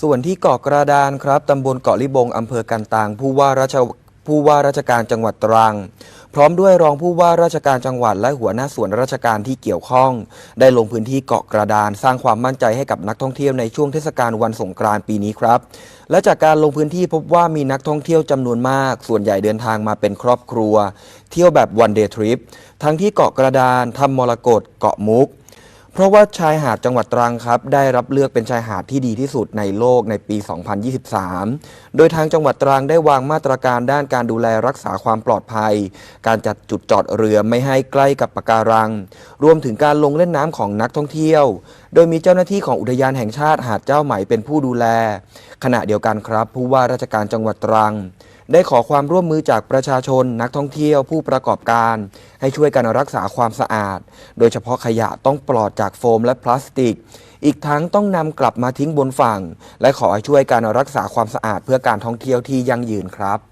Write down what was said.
ส่วนที่เกาะกระดานครับตำบลเกาะลิบงอำเภอกันตังผู้ว่าราชผู้ว่าราชการจังหวัดตรัง พร้อมด้วยรองผู้ว่าราชการจังหวัดและหัวหน้าส่วนราชการที่เกี่ยวข้อง ได้ลงพื้นที่เกาะกระดาน สร้างความมั่นใจให้กับนักท่องเที่ยวในช่วงเทศกาลวันสงกรานต์ปีนี้ครับ และจากการลงพื้นที่พบว่ามีนักท่องเที่ยวจำนวนมาก ส่วนใหญ่เดินทางมาเป็นครอบครัว เที่ยวแบบวันเดย์ทริปทั้งที่เกาะกระดานทำมรกตเกาะมุก เพราะว่าชายหาดจังหวัดตรังครับ ได้รับเลือกเป็นชายหาดที่ดีที่สุดในโลกในปี 2023 โดยทางจังหวัดตรังได้วางมาตรการด้านการดูแลรักษาความปลอดภัย การจัดจุดจอดเรือไม่ให้ใกล้กับปะการัง รวมถึงการลงเล่นน้ำของนักท่องเที่ยว โดยมีเจ้าหน้าที่ของอุทยานแห่งชาติหาดเจ้าไหมเป็นผู้ดูแล ขณะเดียวกันครับ ผู้ว่าราชการจังหวัดตรัง ได้ขอความร่วมมือจากประชาชนนักท่องเที่ยวผู้ประกอบการ ให้ช่วยกันรักษาความสะอาด โดยเฉพาะขยะต้องปลอดจากโฟมและพลาสติก อีกทั้งต้องนำกลับมาทิ้งบนฝั่ง และขอให้ช่วยการรักษาความสะอาดเพื่อการท่องเที่ยวที่ยั่งยืนครับ